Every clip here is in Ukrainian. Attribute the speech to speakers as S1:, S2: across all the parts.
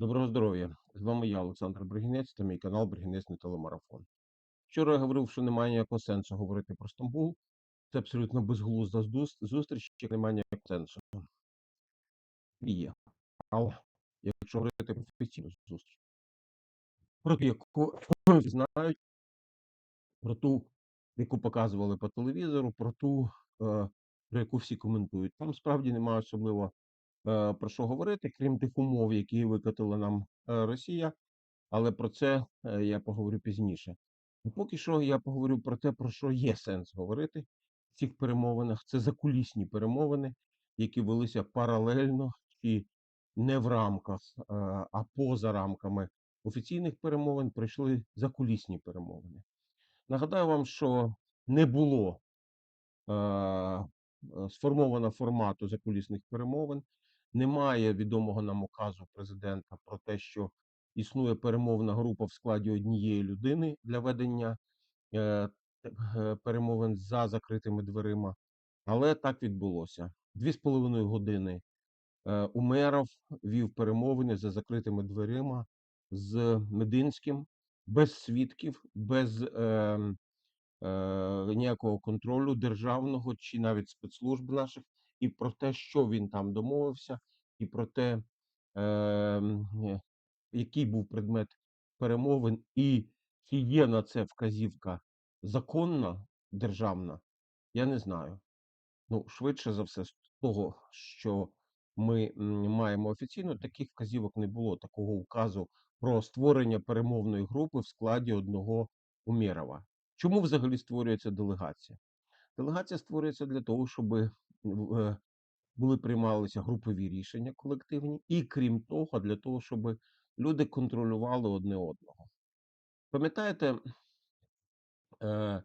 S1: Доброго здоров'я! З вами я, Олександр Бригінець, та мій канал Бригінець на телемарафон. Вчора я говорив, що немає ніякого сенсу говорити про Стамбул. Це абсолютно безглузда зустріч, як немає ніякого сенсу. Є. Але якщо говорити про офіційну зустріч, про ту, яку знають, про ту, яку показували по телевізору, про ту, е, про яку всі коментують. Там справді немає особливо про що говорити, крім тих умов, які викатила нам е, Росія. Але про це е, я поговорю пізніше. Ну, Поки що я поговорю про те, про що є сенс говорити в цих перемовинах. Це закулісні перемовини, які велися паралельно і не в рамках, е, а поза рамками офіційних перемовин прийшли закулісні перемовини. Нагадаю вам, що не було е, е, сформовано формату закулісних перемовин. Немає відомого нам указу президента про те, що існує перемовна група в складі однієї людини для ведення е, е, перемовин за закритими дверима. Але так відбулося. Дві з половиною години е, Умеров вів перемовини за закритими дверима з Мединським, без свідків, без е, е, ніякого контролю державного чи навіть спецслужб наших, і про те, що він там домовився, і про те, е, е, який був предмет перемовин, і чи є на це вказівка законна, державна, я не знаю. Ну, швидше за все, з того, що ми маємо офіційно, таких вказівок не було, такого указу про створення перемовної групи в складі одного Умєрова. Чому взагалі створюється делегація? Делегація створюється для того, щоб були приймалися групові рішення колективні, і крім того, для того, щоб люди контролювали одне одного. Пам'ятаєте, е,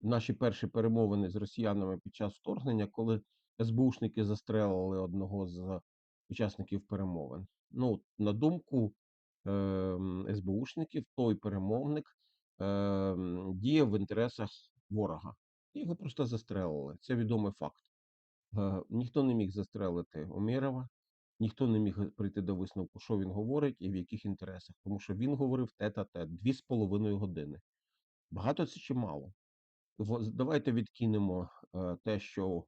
S1: наші перші перемовини з росіянами під час вторгнення, коли СБУшники застрелили одного з учасників перемовин. Ну, на думку е, СБУшників, той перемовник е, діяв в інтересах ворога. Його просто застрелили. Це відомий факт. Е, Ніхто не міг застрелити Омєрова, ніхто не міг прийти до висновку, що він говорить і в яких інтересах, тому що він говорив тет-а-тет дві з половиною години. Багато це чи мало? Давайте відкинемо е, те, що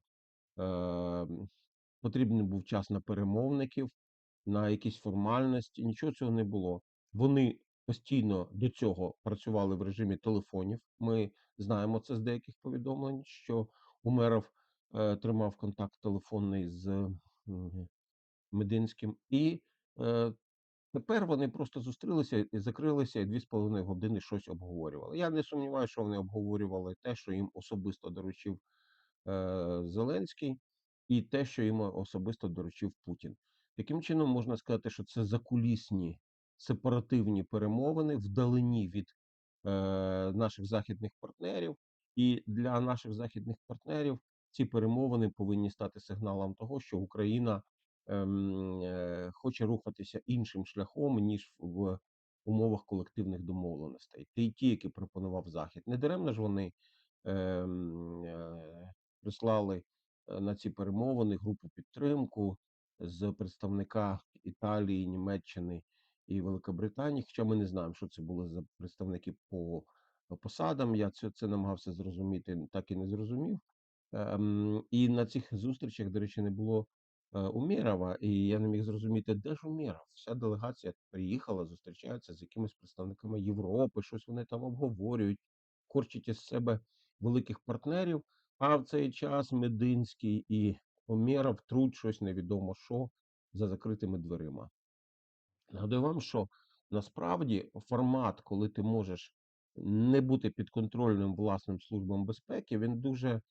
S1: е, потрібен був час на перемовників, на якісь формальності. Нічого цього не було. Вони постійно до цього працювали в режимі телефонів. Ми знаємо це з деяких повідомлень, що Умеров е, тримав контакт телефонний з Мединським. І е, Тепер вони просто зустрілися і закрилися і дві з половиною години щось обговорювали. Я не сумніваюся, що вони обговорювали те, що їм особисто доручив е, Зеленський, і те, що їм особисто доручив Путін. Таким чином, можна сказати, що це закулісні сепаративні перемовини вдалині від е, наших західних партнерів. І для наших західних партнерів ці перемовини повинні стати сигналом того, що Україна ем, е, хоче рухатися іншим шляхом, ніж в умовах колективних домовленостей. Ті, ті, які пропонував Захід. Не даремно ж вони ем, е, прислали е, на ці перемовини групу підтримку з представника Італії, Німеччини і Великобританії. Хоча ми не знаємо, що це були за представники по посадам. Я це, це намагався зрозуміти, так і не зрозумів. І на цих зустрічах, до речі, не було е, Умєрова, і я не міг зрозуміти, де ж Умєров? Вся делегація приїхала, зустрічається з якимись представниками Європи, щось вони там обговорюють, корчать із себе великих партнерів. А в цей час Мединський і Умєров труть щось невідомо що за закритими дверима. Нагадую вам, що насправді формат, коли ти можеш не бути підконтрольним власним службам безпеки, він дуже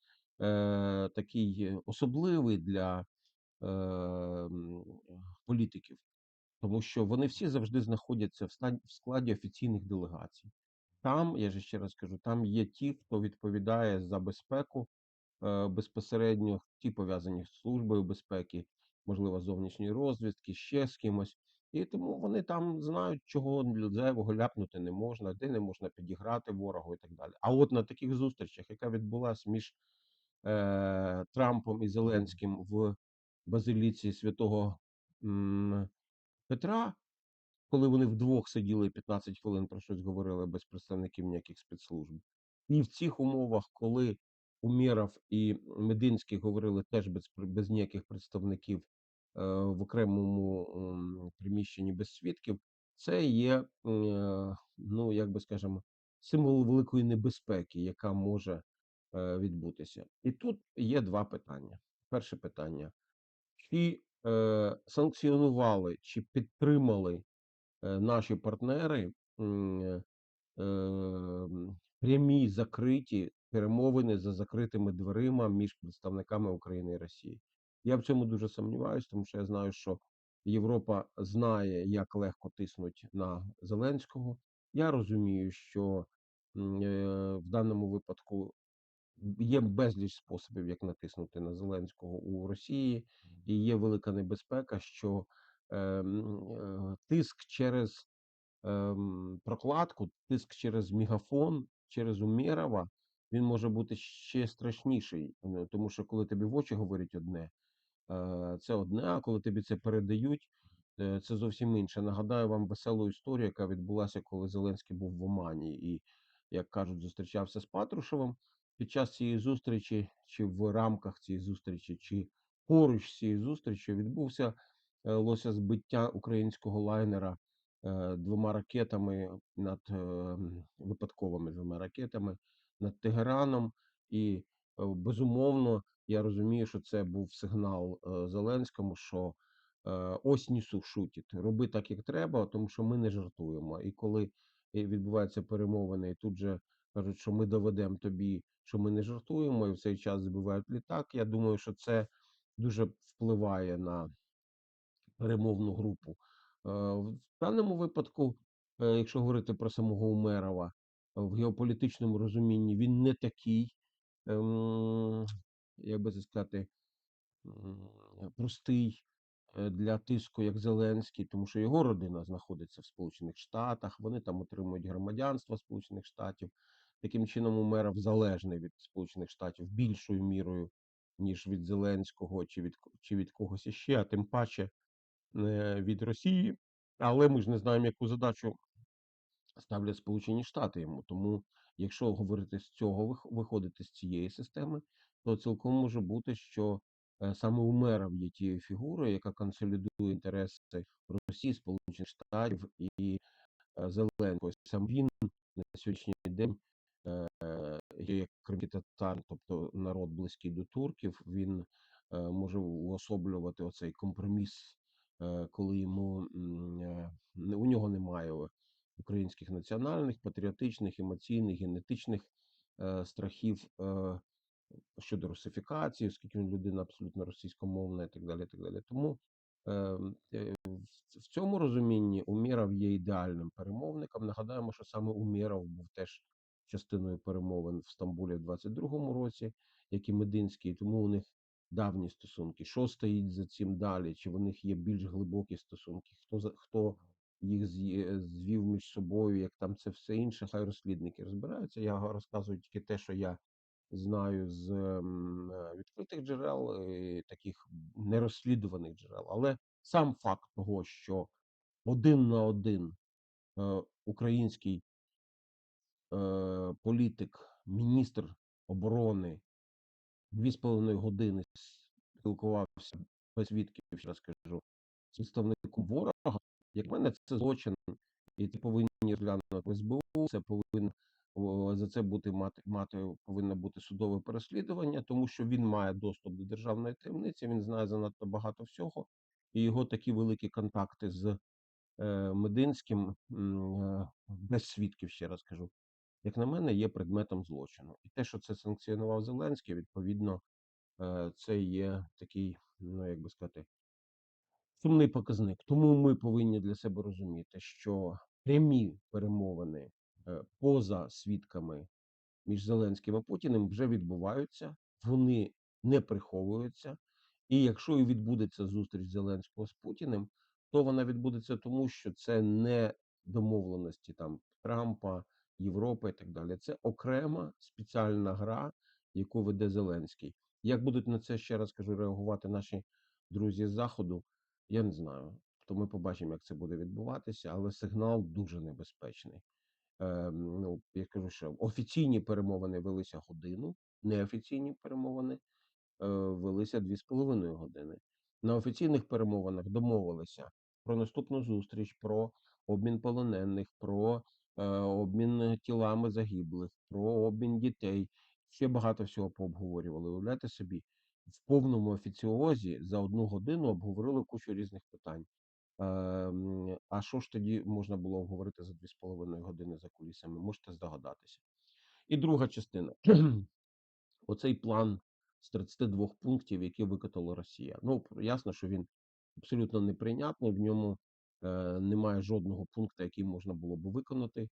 S1: е, такий особливий для е, політиків, тому що вони всі завжди знаходяться в ста- в складі офіційних делегацій. Там, я же ще раз кажу, там є ті, хто відповідає за безпеку е, безпосередньо, ті пов'язані з службою безпеки, можливо, зовнішньої розвідки, ще з кимось. І тому вони там знають, чого зайвого ляпнути не можна, де не можна підіграти ворогу і так далі. А от на таких зустрічах, яка відбулася між е, Трампом і Зеленським в базиліці святого м, Петра, коли вони вдвох сиділи 15 хвилин про щось говорили без представників ніяких спецслужб. І в цих умовах, коли Умєров і Мединський говорили теж без, без ніяких представників е, в окремому м, приміщенні без свідків, це є, е, ну як би скажемо, символ великої небезпеки, яка може е, відбутися. І тут є два питання. Перше питання: чи е, санкціонували, чи підтримали е, наші партнери м, е, прямі закриті перемовини за закритими дверима між представниками України і Росії. Я в цьому дуже сумніваюся, тому що я знаю, що Європа знає, як легко тиснуть на Зеленського. Я розумію, що е, в даному випадку є безліч способів, як натиснути на Зеленського у Росії, і є велика небезпека, що ем, е, тиск через ем, прокладку, тиск через мегафон, через Умєрова, він може бути ще страшніший, е, тому що коли тобі в очі говорять одне, е, це одне, а коли тобі це передають, е, це зовсім інше. Нагадаю вам веселу історію, яка відбулася, коли Зеленський був в Омані і, як кажуть, зустрічався з Патрушевим. Під час цієї зустрічі, чи в рамках цієї зустрічі, чи поруч з цією зустрічю відбувся е, лося збиття українського лайнера е, двома ракетами над е, випадковими двома ракетами над Тегераном. І безумовно, я розумію, що це був сигнал Зеленському, що ось несу шутить, роби так, як треба, тому що ми не жартуємо. І коли відбуваються перемовини, і тут же кажуть, що ми доведемо тобі, що ми не жартуємо, і в цей час збивають літак. Я думаю, що це дуже впливає на перемовну групу. Е, В даному випадку, е, якщо говорити про самого Умерова, в геополітичному розумінні він не такий, ем, як би це сказати, простий е, для тиску, як Зеленський, тому що його родина знаходиться в Сполучених Штатах, вони там отримують громадянство Сполучених Штатів. Таким чином, Умеров залежний від Сполучених Штатів більшою мірою, ніж від Зеленського чи від, чи від когось іще, а тим паче е, від Росії. Але ми ж не знаємо, яку задачу ставлять Сполучені Штати йому. Тому, якщо говорити з цього, вих- виходити з цієї системи, то цілком може бути, що е, саме Умеров є тією фігурою, яка консолідує інтереси Росії, Сполучених Штатів і е, Зеленського. Сам він на сьогоднішній день як кримітатар, тобто народ близький до турків. Він е, може уособлювати оцей компроміс, е, коли йому е, у нього немає українських національних, патріотичних, емоційних, генетичних е, страхів е, щодо русифікації, оскільки він людина абсолютно російськомовна і так далі. І так далі. Тому е, е, в- цьому розумінні Умєров є ідеальним перемовником. Нагадаємо, що саме Умєров був теж частиною перемовин в Стамбулі в 22-му році, як і Мединський, тому у них давні стосунки. Що стоїть за цим далі? Чи в них є більш глибокі стосунки? Хто за хто їх звів між собою, як там це все інше? Хай розслідники розбираються. Я розказую тільки те, що я знаю з е, відкритих джерел, і таких нерозслідуваних джерел. Але сам факт того, що один на один е, український е, політик, міністр оборони. Дві з половиною години спілкувався без свідків, ще раз кажу, з представником ворога, як мене, це злочин, і це повинні розглянути СБУ, це повинно за це бути мати, мати повинно бути судове переслідування, тому що він має доступ до державної таємниці, він знає занадто багато всього, і його такі великі контакти з е, Мединським е, без свідків, ще раз кажу, як на мене, є предметом злочину. І те, що це санкціонував Зеленський, відповідно, е, це є такий, ну як би сказати, сумний показник. Тому ми повинні для себе розуміти, що прямі перемовини е, поза свідками між Зеленським і Путіним вже відбуваються, вони не приховуються. І якщо і відбудеться зустріч Зеленського з Путіним, то вона відбудеться тому, що це не домовленості там Трампа, Європи і так далі. Це окрема спеціальна гра, яку веде Зеленський. Як будуть на це ще раз кажу реагувати наші друзі з заходу, я не знаю. Тобто ми побачимо, як це буде відбуватися, але сигнал дуже небезпечний. Е, ну, я кажу, що офіційні перемовини велися годину, неофіційні перемовини е, велися 2,5 години. На офіційних перемовинах домовилися про наступну зустріч, про обмін полонених, про обмін тілами загиблих, про обмін дітей. Ще багато всього пообговорювали. Уявляєте собі, в повному офіціозі за одну годину обговорили кучу різних питань. Е, а що ж тоді можна було обговорити за 2,5 години за кулісами? Можете здогадатися. І друга частина. Оцей план з 32 пунктів, які викатала Росія. Ну, ясно, що він абсолютно неприйнятний. В ньому е, немає жодного пункту, який можна було б виконати.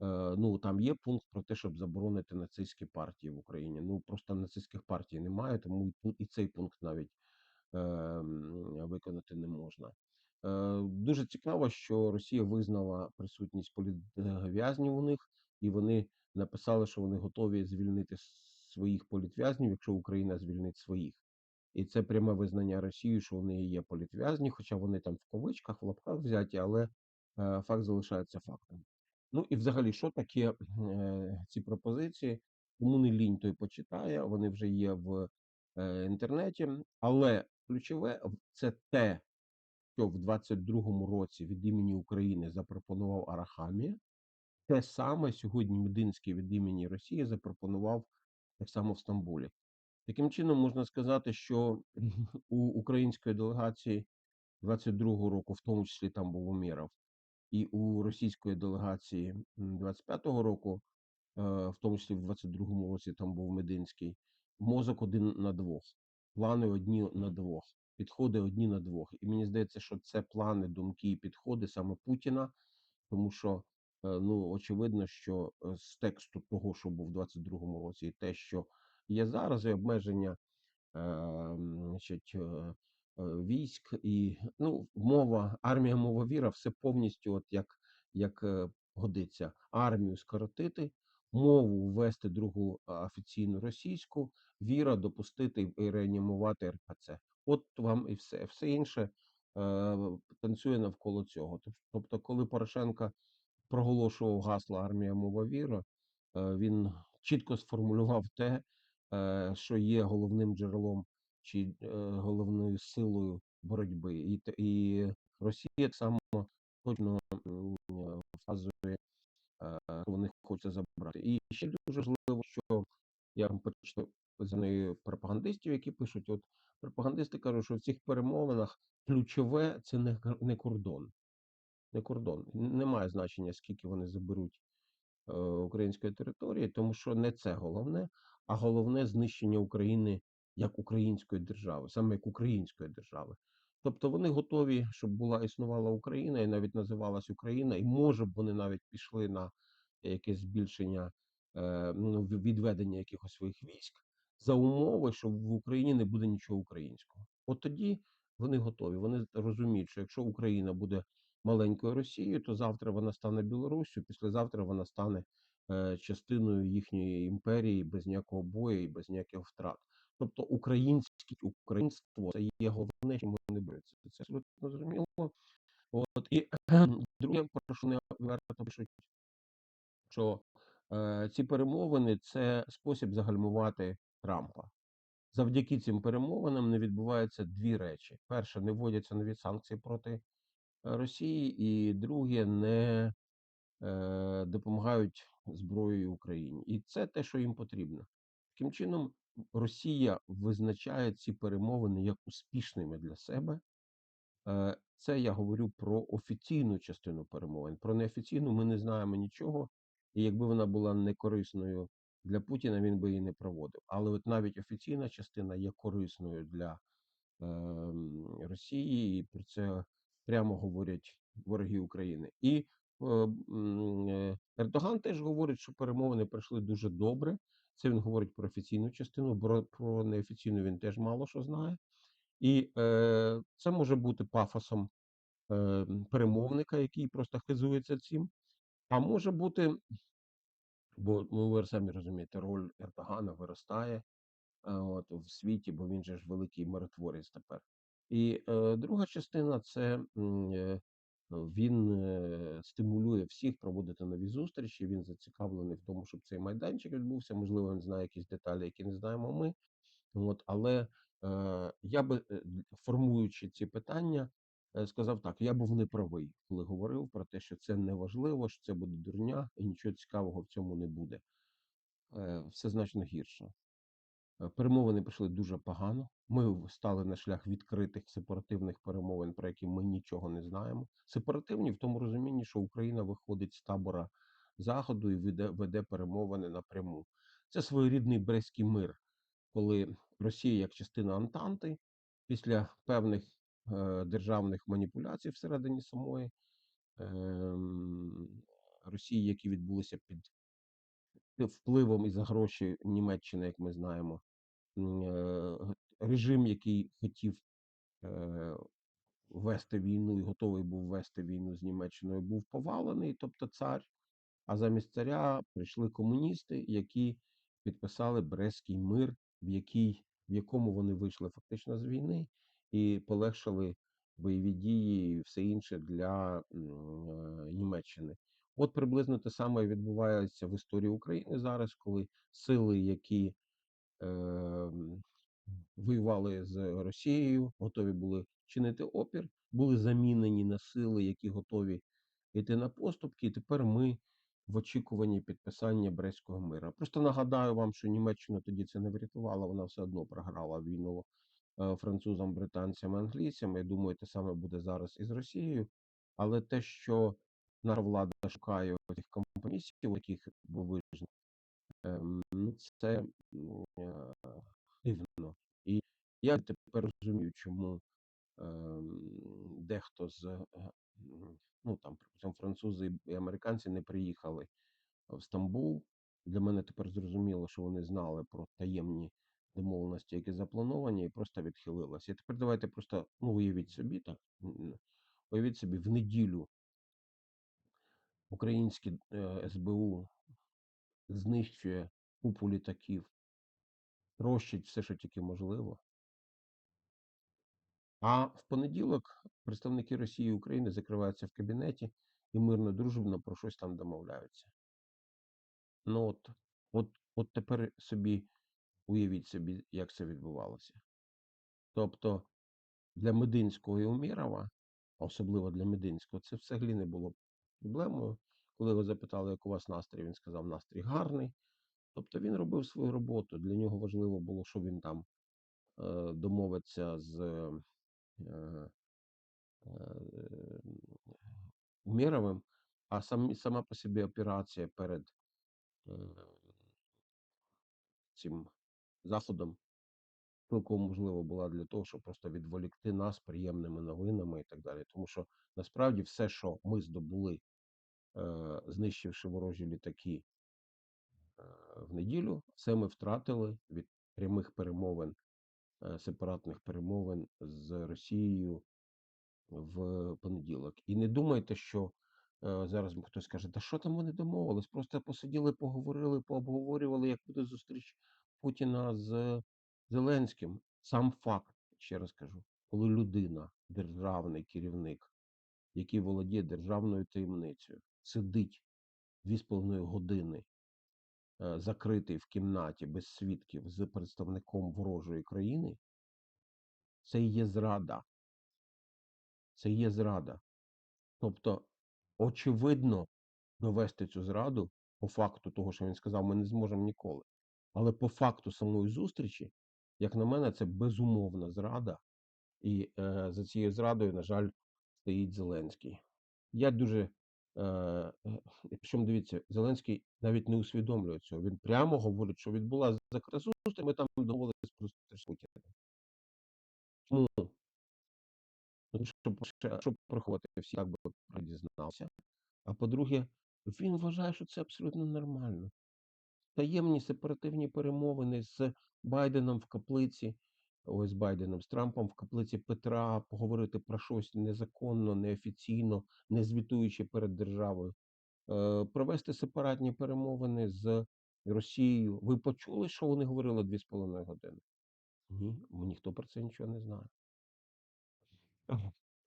S1: Е, ну там є пункт про те, щоб заборонити нацистські партії в Україні. Ну просто нацистських партій немає, тому і цей пункт навіть е, виконати не можна. Е, Дуже цікаво, що Росія визнала присутність політв'язнів у них, і вони написали, що вони готові звільнити своїх політв'язнів, якщо Україна звільнить своїх. І це пряме визнання Росії, що вони є політв'язні, хоча вони там в кавичках, в лапках взяті, але е, факт залишається фактом. Ну і взагалі, що таке е, ці пропозиції? Кому не лінь, той почитає, вони вже є в е, інтернеті. Але ключове це те, що в 22-му році від імені України запропонував Арахамія, те саме сьогодні Мединський від імені Росії запропонував так само в Стамбулі. Таким чином, можна сказати, що у української делегації 22-го року, в тому числі там був Умєров, і у російської делегації 25-го року, е, в тому числі в 22-му році там був Мединський, мозок один на двох, плани одні на двох, підходи одні на двох. І мені здається, що це плани, думки і підходи саме Путіна, тому що е, ну очевидно, що е, з тексту того, що був в 22-му році, і те, що є зараз, і обмеження е, значить, е, е, військ і ну, мова, армія, мова, віра, все повністю, от як, як годиться, армію скоротити, мову ввести другу офіційну російську, віра допустити і реанімувати РПЦ. От вам і все. Все інше е, танцює навколо цього. Тоб- Тобто, коли Порошенко проголошував гасло армія, мова, віра, він чітко сформулював те, що є головним джерелом чи е, головною силою боротьби. І, і Росія само точно е, вказує, е, що вони хочуть забрати. І ще дуже важливо, що я вам почну з нею пропагандистів, які пишуть: от пропагандисти кажуть, що в цих перемовинах ключове це не, не кордон. Не кордон. Немає значення, скільки вони заберуть е, української території, тому що не це головне, а головне знищення України як української держави, саме як української держави. Тобто вони готові, щоб була існувала Україна і навіть називалась Україна, і може б вони навіть пішли на якесь збільшення е, ну, відведення якихось своїх військ за умови, що в Україні не буде нічого українського. От тоді вони готові. Вони розуміють, що якщо Україна буде маленькою Росією, то завтра вона стане Білоруссю, післязавтра вона стане частиною їхньої імперії без ніякого бою і без ніяких втрат. Тобто українське українство це є головне, чим вони борються. Це абсолютно зрозуміло. От і друге, про що не варто пишуть, що е, ці перемовини це спосіб загальмувати Трампа. Завдяки цим перемовинам не відбуваються дві речі: перше, не вводяться нові санкції проти е, Росії, і друге, не е, допомагають зброєю Україні. І це те, що їм потрібно. Таким чином, Росія визначає ці перемовини як успішними для себе. Е, Це я говорю про офіційну частину перемовин. Про неофіційну ми не знаємо нічого. І якби вона була некорисною для Путіна, він би її не проводив. Але от навіть офіційна частина є корисною для ем, Росії, і про це прямо говорять вороги України. І е, е, Ердоган теж говорить, що перемовини пройшли дуже добре. Це він говорить про офіційну частину, бро- про неофіційну він теж мало що знає. І е, це може бути пафосом е, перемовника, який просто хизується цим. А може бути, бо ну, ви самі розумієте, роль Ердогана виростає е, от, в світі, бо він же ж великий миротворець тепер. І, е, друга частина це, е, він, е, стимулює всіх проводити нові зустрічі. Він зацікавлений в тому, щоб цей майданчик відбувся. Можливо, він знає якісь деталі, які не знаємо ми. От, але, е, я би, е, формуючи ці питання, е, сказав так: я був неправий, коли говорив про те, що це неважливо, що це буде дурня і нічого цікавого в цьому не буде. Е, все значно гірше. Е, Перемовини пройшли дуже погано. Ми стали на шлях відкритих сепаративних перемовин, про які ми нічого не знаємо. Сепаративні в тому розумінні, що Україна виходить з табора Заходу і веде, веде перемовини напряму. Це своєрідний Брестський мир, коли Росія, як частина Антанти, після певних е, державних маніпуляцій всередині самої ем, Росії, які відбулися під впливом і за гроші Німеччини, як ми знаємо, е, режим, який хотів е, вести війну і готовий був вести війну з Німеччиною, був повалений, тобто цар. А замість царя прийшли комуністи, які підписали Брестський мир, в який, в якому вони вийшли фактично з війни і полегшили бойові дії і все інше для е, Німеччини. От приблизно те саме відбувається в історії України зараз, коли сили, які воювали з Росією, готові були чинити опір, були замінені на сили, які готові йти на поступки. І тепер ми в очікуванні підписання Брестського мира. Просто нагадаю вам, що Німеччина тоді це не врятувала, вона все одно програла війну е, французам, британцям, англійцям. Я думаю, те саме буде зараз і з Росією. Але те, що наша влада шукає цих компромісів, яких був вижений, ем, ну, це е, дивно. І я тепер розумію, чому ем, дехто з е, ну там, французи і американці не приїхали в Стамбул. Для мене тепер зрозуміло, що вони знали про таємні домовленості, які заплановані, і просто відхилилися. І тепер давайте просто ну, уявіть собі так. Уявіть собі, в неділю українське е, СБУ знищує купу літаків, трощить все, що тільки можливо. А в понеділок представники Росії і України закриваються в кабінеті і мирно дружбно про щось там домовляються. Ну от, от, от тепер собі уявіть собі, як це відбувалося. Тобто для Мединського і Умірова, особливо для Мединського, це взагалі не було проблемою. Коли його запитали, як у вас настрій, він сказав, настрій гарний. Тобто він робив свою роботу. Для нього важливо було, що він там е, домовиться з е, е, Умєровим, а сам, сама по собі операція перед е, цим заходом цілком можливо була для того, щоб просто відволікти нас приємними новинами і так далі. Тому що насправді все, що ми здобули, знищивши ворожі літаки е, в неділю, все ми втратили від прямих перемовин, е, сепаратних перемовин з Росією в понеділок. І не думайте, що е, зараз хтось каже, та що там вони домовились? Просто посиділи, поговорили, пообговорювали, як буде зустріч Путіна з Зеленським. Сам факт, ще раз кажу, коли людина, державний керівник, який володіє державною таємницею, сидить дві з половиною години е, закритий в кімнаті без свідків з представником ворожої країни, це є зрада. Це є зрада. Тобто, очевидно, довести цю зраду по факту того, що він сказав, ми не зможемо ніколи. Але по факту самої зустрічі, як на мене, це безумовна зрада. І е, за цією зрадою, на жаль, стоїть Зеленський. Я дуже. Е, е, причому дивіться, Зеленський навіть не усвідомлює цього. Він прямо говорить, що відбулася закрита зустріч, ми там домовилися про зустріч з Путіним. Чому? Щоб, щоб приховати всі, як би дізнався. А по-друге, він вважає, що це абсолютно нормально. Таємні сепаративні перемовини з Байденом в каплиці, ось з Байденом, з Трампом в каплиці Петра, поговорити про щось незаконно, неофіційно, не звітуючи перед державою, е, провести сепаратні перемовини з Росією. Ви почули, що вони говорили дві з половиною години? Ні, ніхто про це нічого не знає.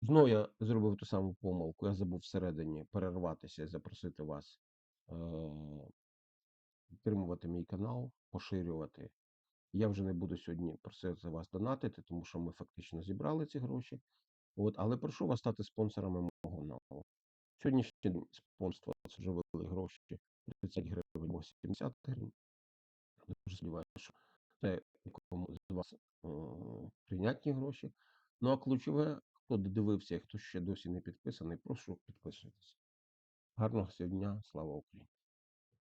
S1: Знову я зробив ту саму помилку. Я забув всередині перерватися і запросити вас е, підтримувати мій канал, поширювати. Я вже не буду сьогодні просити вас донатити, тому що ми фактично зібрали ці гроші. От, але прошу вас стати спонсорами мого каналу. Сьогоднішній день спонсорство це вже вели гроші 30 гривень або 70 гривень. Дуже сподіваюся, що це кому з вас е, прийнятні гроші. Ну а ключове, хто додивився і хто ще досі не підписаний, прошу підписуйтесь. Гарного сьогодні слава Україні!